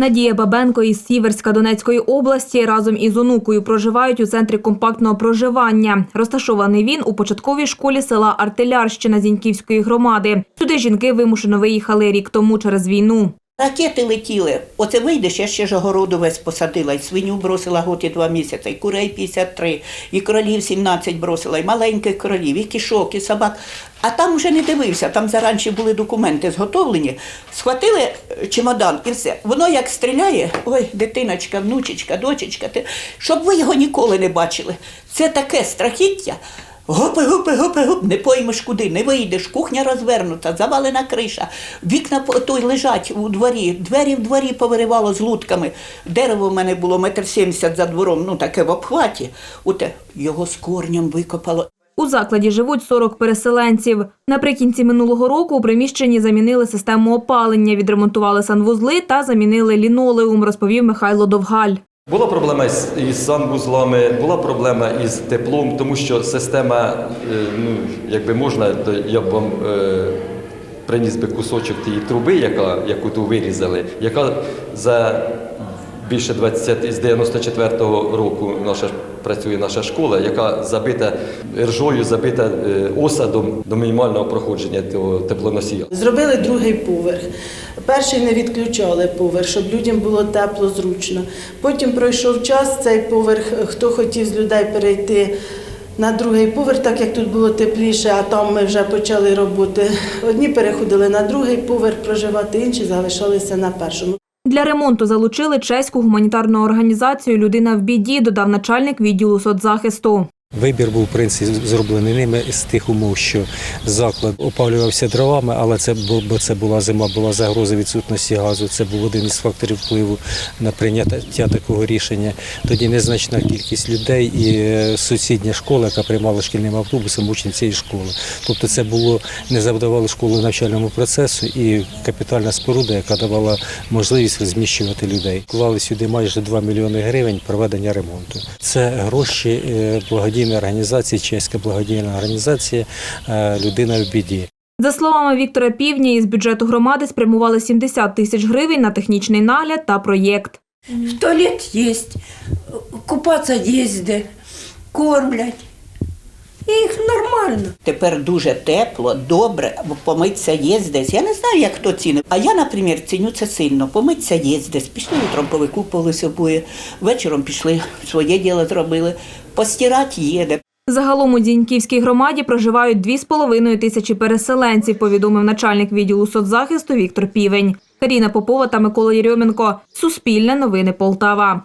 Надія Бабенко із Сіверська Донецької області разом із онукою проживають у центрі компактного проживання. Розташований він у початковій школі села Артилярщина Зіньківської громади. Сюди жінки вимушено виїхали рік тому через війну. Ракети летіли. Оце вийдеш, я ще ж огороду весь посадила, і свиню бросила год два місяці, і курей 53, і кролів 17 бросила, і маленьких кролів, і кішок, і собак. А там вже не дивився, там заранче були документи зготовлені. Схватили е, чемодан і все. Воно як стріляє, ой, дитиночка, внучечка, дочечка, ти, щоб ви його ніколи не бачили. Це таке страхіття. Гопи, гопи, гопи, гоп, не поймеш куди, не вийдеш, кухня розвернута, завалена криша, вікна той лежать у дворі, двері в дворі повиривало з лутками. Дерево в мене було метр сімдесят за двором, ну таке в обхваті. Оте його з корнем викопало. У закладі живуть 40 переселенців. Наприкінці минулого року у приміщенні замінили систему опалення, відремонтували санвузли та замінили лінолеум, розповів Михайло Довгаль. Була проблема із, санвузлами, була проблема із теплом, тому що система, е, ну, якби можна, то я б вам е, приніс би кусочок тієї труби, яка, яку тут вирізали, яка за більше 20, з 94-го року наша працює наша школа, яка забита ржою, забита е, осадом до мінімального проходження теплоносія. Зробили другий поверх. Перший не відключали поверх, щоб людям було тепло, зручно. Потім пройшов час, цей поверх, хто хотів з людей перейти на другий поверх, так як тут було тепліше, а там ми вже почали роботи. Одні переходили на другий поверх проживати, інші залишалися на першому. Для ремонту залучили чеську гуманітарну організацію Людина в біді, додав начальник відділу соцзахисту. Вибір був в принципі зроблений ними з тих умов, що заклад опалювався дровами, але це бо це була зима, була загроза відсутності газу. Це був один із факторів впливу на прийняття такого рішення. Тоді незначна кількість людей і е, сусідня школа, яка приймала шкільним автобусом учнів цієї школи. Тобто це було не завдавало школу навчальному процесу і капітальна споруда, яка давала можливість зміщувати людей. Клали сюди майже 2 мільйони гривень проведення ремонту. Це гроші е, благодійної організації, чеська благодійна організація е, Людина в біді. За словами Віктора Півні, із бюджету громади спрямували 70 тисяч гривень на технічний нагляд та проєкт. В туалет есть, купаться есть кормлять. Їх нормально. Тепер дуже тепло, добре, помитися є десь. Я не знаю, як хто цінить. А я, наприклад, ціню це сильно. Помитися є десь. Пішли утром, повикупувалися обоє, вечором пішли, своє діло зробили. Постирати їде. Загалом у Дзіньківській громаді проживають 2,5 тисячі переселенців, повідомив начальник відділу соцзахисту Віктор Півень. Каріна Попова та Микола Єрьоменко. Суспільне новини Полтава.